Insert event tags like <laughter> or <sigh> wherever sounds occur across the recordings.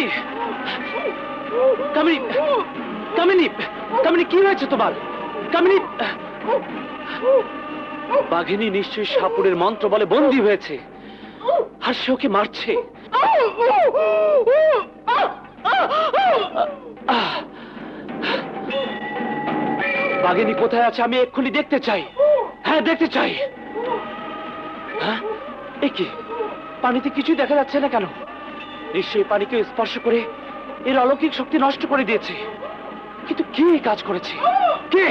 কামিনী! কামিনী! কামিনী! কামিনী, কি হয়েছে তোমার? কামিনী! বাঘিনী নিশ্চয়ই সাপুরের মন্ত্র বলে হয়েছে। আর সে ওকে মারছে। বাঘিনী, কোথায় আছে? আমি এক্ষুনি দেখতে চাই। হ্যাঁ দেখতে চাই। হ্যাঁ? কি? পানিতে কিছুই দেখা যাচ্ছে না কেন? নিশ্চয়ই পানিকে স্পর্শ করে এর অলৌকিক শক্তি নষ্ট করে দিয়েছে। কিন্তু কে কাজ করেছে? কে?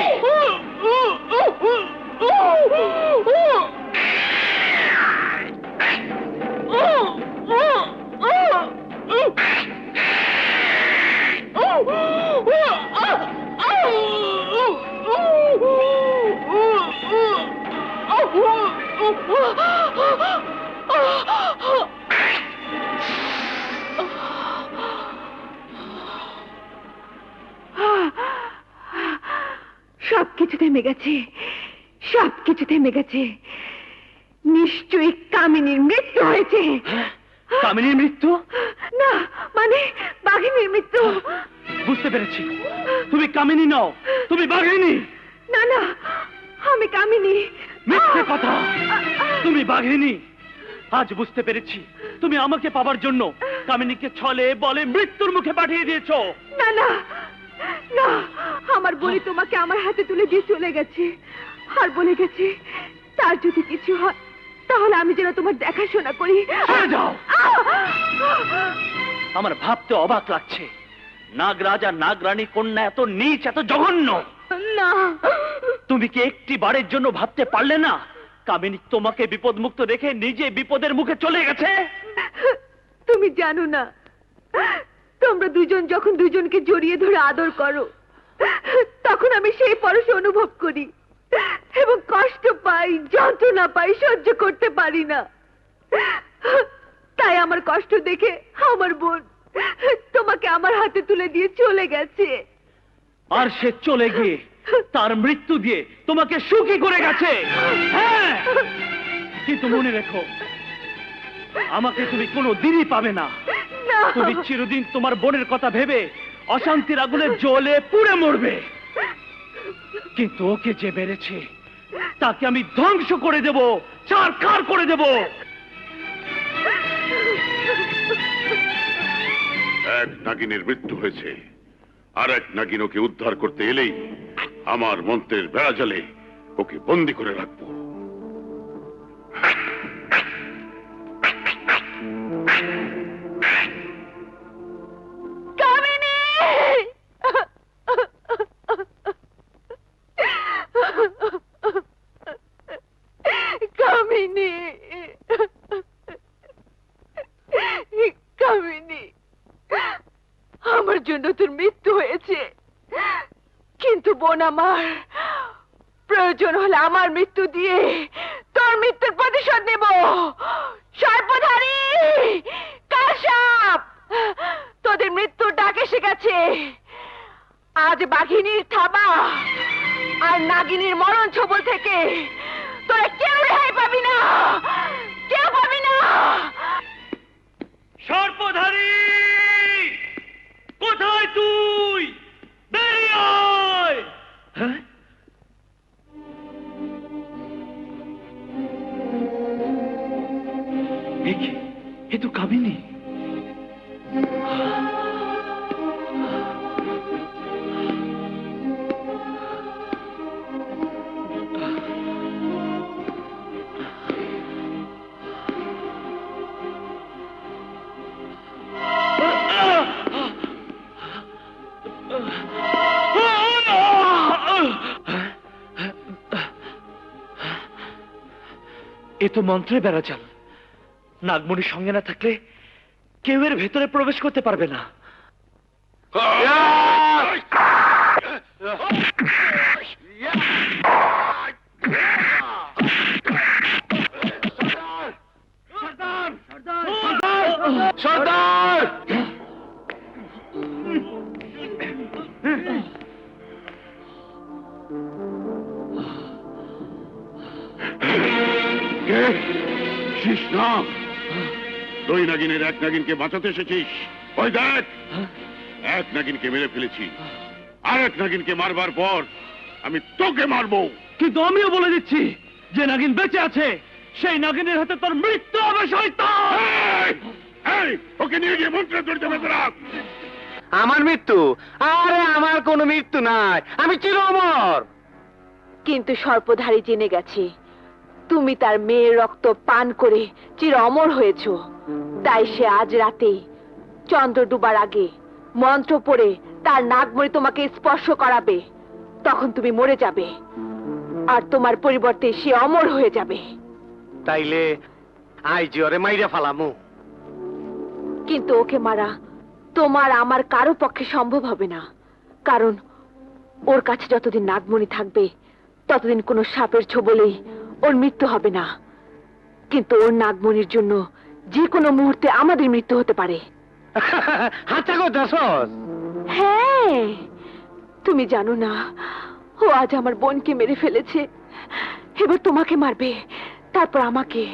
সবকিছু থেমে গেছে সবকিছু থেমে গেছে নিশ্চয়ই কামিনীর মৃত্যু হয়েছে। কামিনীর মৃত্যু? না মানে বাঘিনীর মৃত্যু। বুঝতে পেরেছি। তুমি কামিনী নও তুমি বাঘিনী। না না আমি কামিনী। মিথ্যে কথা। তুমি বাঘিনী। আজ বুঝতে পেরেছি তুমি আমাকে পাবার জন্য কামিনীকে ছলে বলে মৃত্যুর মুখে পাঠিয়ে দিয়েছ। না না না আমার বলি তোমাকে আমার হাতে তুলে দিয়ে চলে গেছে। আর বলে গেছে তার যদি কিছু হয় তাহলে আমি যেন তোমার দেখাশোনা করি। যাও। আমার ভাবতে অবাক লাগছে। নাগরাজ আর নাগরানী কন্যা এত নিচ এত জঘন্য। না। তুমি কি একটি বারের জন্য ভাবতে পারলে না কামিনী তোমাকে বিপদমুক্ত রেখে নিজে বিপদের মুখে চলে গেছে? তুমি জানো না তোমরা দুজন যখন দুজনকে জড়িয়ে ধরে আদর করো তখন আমি সেই পরশ অনুভব করি এবং কষ্ট পাই যন্ত্রণা পাই সহ্য করতে পারি না। তাই আমার কষ্ট দেখে আমার বোন তোমাকে আমার হাতে তুলে দিয়ে চলে গেছে। আর সে চলে গিয়ে তার মৃত্যু দিয়ে তোমাকে সুখী করে গেছে। হ্যাঁ কিন্তু মনে রেখো আমাকে তুমি কোনো দিনই পাবে না। না। তুমি চিরদিন তোমার বোনের কথা ভেবে অশান্তির আগুনে জ্বলে পুড়ে মরবে। কিন্তু ওকে যে মেরেছে, তাকে আমি ধ্বংস করে দেব চারখার করে দেব। এক নাগিনের মৃত্যু হয়েছে। আর এক নাগিন ওকে উদ্ধার করতে এলেই আমার মন্ত্রের বেড়া জালে ওকে বন্দি করে রাখব। কিন্তু বোন আমার। প্রয়োজন হলে আমার মৃত্যু দিয়ে তোর মৃত্যুর প্রতিশোধ নেব। সর্বধারী তোদের মৃত্যুর ডাক এসে গেছে। আজ বাঘিনীর থাবা আর নাগিনীর মরণ ছবল থেকে তোরা কেউ রেহাই পাবি না, কেউ পাবি না। সর্পধারী এ তো মন্ত্রে বেড়াচাল নাগমণির সঙ্গে না থাকলে কেউ এর ভেতরে প্রবেশ করতে পারবে না। সর্দার! কে? শিস না দুই নাগিনের এক নাগিনকে বাঁচাতে এসেছিস। ওই দেখ। এক নাগিনকে মেরে ফেলেছি। আর এক নাগিনকে মারবার পর আমি তোকে মারবো। কিন্তু আমিও বলে দিচ্ছি যে নাগিন বেঁচে আছে সেই নাগিনের হাতে তোর মৃত্যু হবে! ওকে নিয়ে গিয়ে মন্ত্রে আমার মৃত্যু? আরে আমার কোনো মৃত্যু নাই। আমি চির অমর কিন্তু সর্পধারী জেনে গেছে তুমি তার মেয়ের রক্ত পান করে চির অমর হয়েছ। তাই সে আজ রাতে চন্দ্র ডুবার আগে মন্ত্র পড়ে তার নাগমণি তোমাকে স্পর্শ করাবে। তখন তুমি মরে যাবে আর তোমার পরিবর্তে সে অমর হয়ে যাবে। তাইলে মাইরা ফালামু। কিন্তু ওকে মারা তোমার আমার কারও পক্ষে সম্ভব হবে না। কারণ ওর কাছে যতদিন নাগমণি থাকবে ততদিন কোনো সাপের ছোবলেই ওর মৃত্যু হবে না। কিন্তু ওর নাগমণির জন্য যে কোনো মুহূর্তে আমাদের মৃত্যু হতে পারে। <laughs> করতেছস হ্যাঁ তুমি জানো না ও আজ আমার বোনকে মেরে ফেলেছে। এবার তোমাকে মারবে তারপর আমাকে।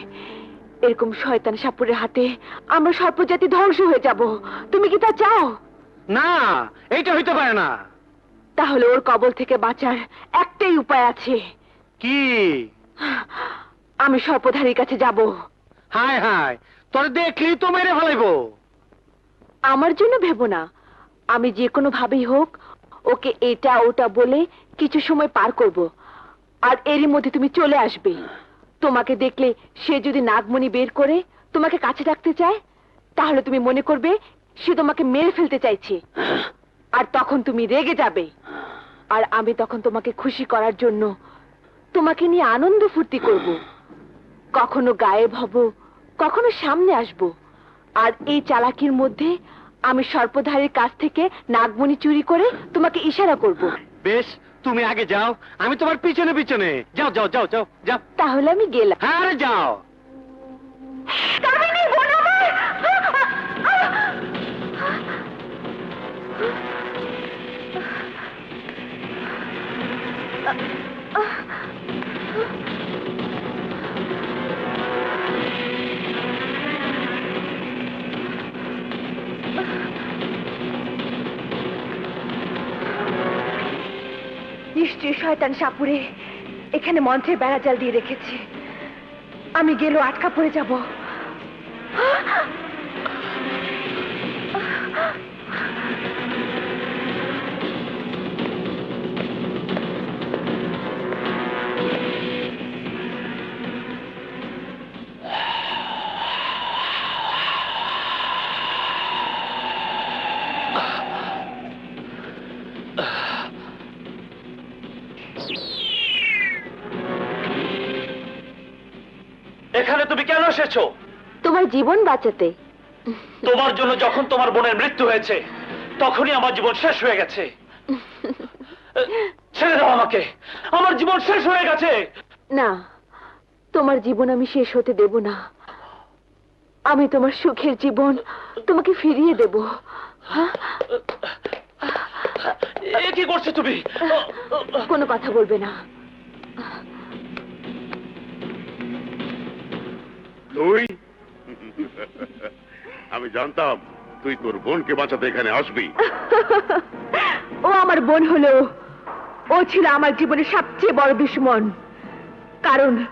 এরকম শয়তান সাপুরের হাতে আমরা সর্পজাতি ধ্বংস হয়ে যাব। তুমি কি তা চাও? না এইটা হইতে পারে না। তাহলে ওর কবল থেকে বাঁচার একটাই উপায় আছে। কি? আমি সর্পধারীর কাছে যাব। হায় হায় তোর দেখলি তো মেরে ফেলাইবো। আমার জন্য ভেবো না। আমি যে কোনো ভাবেই হোক ওকে এটা ওটা বলে কিছু সময় পার করব। আর এরই মধ্যে তুমি চলে আসবে। তোমাকে দেখলে সে যদি নাগমণি বের করে তোমাকে কাছে রাখতে চায় তাহলে তুমি মনে করবে সে তোমাকে মেরে ফেলতে চাইছে। আর তখন তুমি রেগে যাবে। আর আমি তখন তোমাকে খুশি করার জন্য তোমাকে নিয়ে আনন্দ ফুর্তি করব। কখনো গায়েব হব কখনো সামনে আসব। আর এই চালাকির মধ্যে আমি সর্পধারীর কাছ থেকে নাগমণি চুরি করে তোমাকে ইশারা করব। বেশ তুমি আগে যাও আমি তোমার পিছনে পিছনে। যাও যাও যাও যাও যাও। তাহলে আমি গেলাম। হ্যাঁ আরে যাও। নিশ্চয়ই শয়তান সাপুরে। এখানে মন্ত্রের বেড়াজাল দিয়ে রেখেছে। আমি গেলেও আটকা পড়ে যাব। এসেছ? তোমার জীবন বাঁচাতে। তোমার জন্য যখন তোমার বোনের মৃত্যু হয়েছে তখনই আমার জীবন শেষ হয়ে গেছে। ছেড়ে দাও আমাকে। আমার জীবন শেষ হয়ে গেছে। না তোমার জীবন আমি শেষ হতে দেব না। আমি তোমার সুখের জীবন তোমাকে ফিরিয়ে দেব? কি করছ তুমি? কোনো কথা বলবে না। তুই? <laughs> আমি জানতাম তুই তোর বোনকে বাঁচাতে এখানে আসবি। <laughs> ও আমার বোন হলো ও ছিল আমার জীবনের সবচেয়ে বড় দুশ্মন। কারণ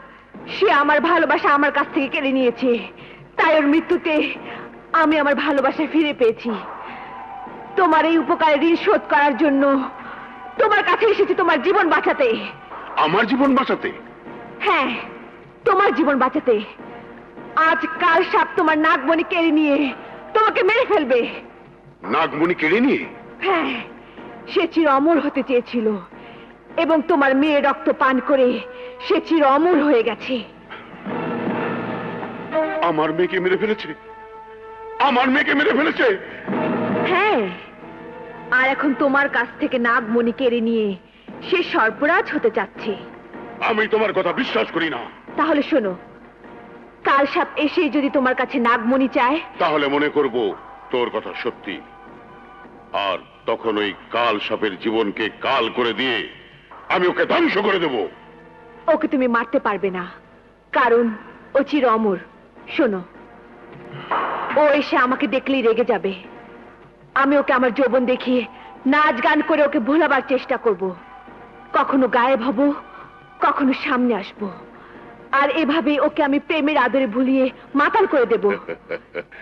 সে আমার ভালোবাসা আমার কাছ থেকে কেড়ে নিয়েছে। তাই ওর মৃত্যুতে আমি আমার ভালোবাসা ফিরে পেয়েছি। তোমার এই উপকারের ঋণ শোধ করার জন্য তোমার কাছে এসেছি তোমার জীবন বাঁচাতে। আমার জীবন বাঁচাতে? হ্যাঁ তোমার জীবন বাঁচাতে। আজ কাল সাপ তোমার নাগমণি কেড়ে নিয়ে তোমাকে মেরে ফেলবে। নাগমণি কেড়ে নিয়ে? হ্যাঁ সে চির অমর হতে চেয়েছিল এবং তোমার মেয়ে রক্ত পান করে সে চির অমর হয়ে গেছে। আমার মেয়েকে মেরে ফেলেছে? আমার মেয়েকে মেরে ফেলেছে? হ্যাঁ আর এখন তোমার কাছ থেকে নাগমণি কেড়ে নিয়ে সে সর্পরাজ হতে যাচ্ছে আমি তোমার কথা বিশ্বাস করি না। তাহলে শোনো কাল সাপ এসে যদি তোমার কাছে নাগমণি চায়? তাহলে মনে করব তোর কথা সত্যি। আর তখন ওই কাল সাপের জীবনকে কাল করে দিয়ে আমি ওকে ধ্বংস করে দেব। ওকে তুমি মারতে পারবে না। কারণ ও চির অমর। শোনো ও এসে আমাকে দেখলেই রেগে যাবে। আমি ওকে আমার যৌবন দেখিয়ে নাচ গান করে ওকে ভোলাবার চেষ্টা করব। কখনো গায়েব হব কখনো সামনে আসব। আর এভাবে ওকে আমি প্রেমের আদরে ভুলিয়ে মাতাল করে দেব।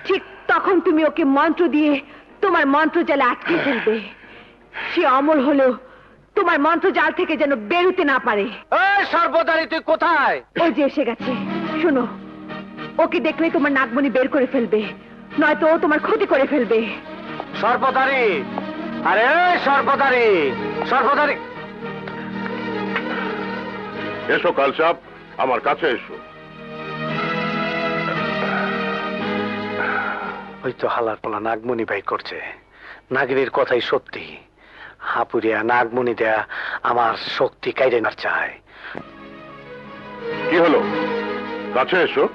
ঠিক তখন তুমি ওকে মন্ত্র দিয়ে তোমার মন্ত্র জালে আটকে ফেলবে। সে অমর হলেও তোমার মন্ত্র জাল থেকে যেন বেরোতে না পারে। সর্বদারি তুই কোথায়? ওই যে এসে গেছে। শোনো ওকে দেখলে তোমার নাকমণি বের করে ফেলবে। নয়তো ও তোমার ক্ষতি করে ফেলবে। সর্বদারি। আরে এই সর্বদারি সর্বদারি। এসো কালসাপ। আমার কাছে এসো। ওই তো হালার পালা নাগমণি ভাই করছে। নাগিনীর কথাই সত্যি। হাপুরিয়া নাগমণি দেয়া আমার শক্তি কাইরে না চায়। কি হলো? কাছে এসো।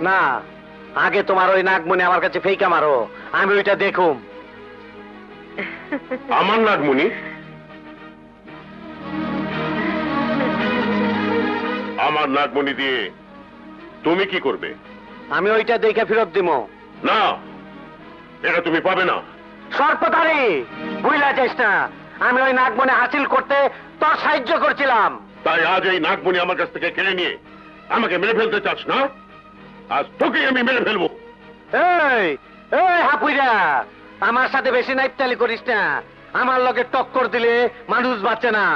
না আগে তোমার ওই নাগমণি আমার কাছে ফেইকা মারো। আমি ওইটা দেখুম। আমার নাগমণি? আমার নাগমণি দিয়ে। তুমি কি করবে? আমি ওইটা দেখে ফেরত দিব না! এটা তুমি পাবে না। সর্পধারী বুঝলা যাইস না। আমি ওই নাগমণি হাসিল করতে তোর সাহায্য করছিলাম। তাই আজ এই নাগমণি আমার কাছ থেকে কেড়ে নিয়ে আমাকে মেরে ফেলতে চাস না? আজ তোকেই আমি মেরে ফেলব। এই এই হাপুইরা আমার সাথে বেশি নাইপতালি করিস না। আমার লগে টক্কর দিলে মানুষ বাঁচে না!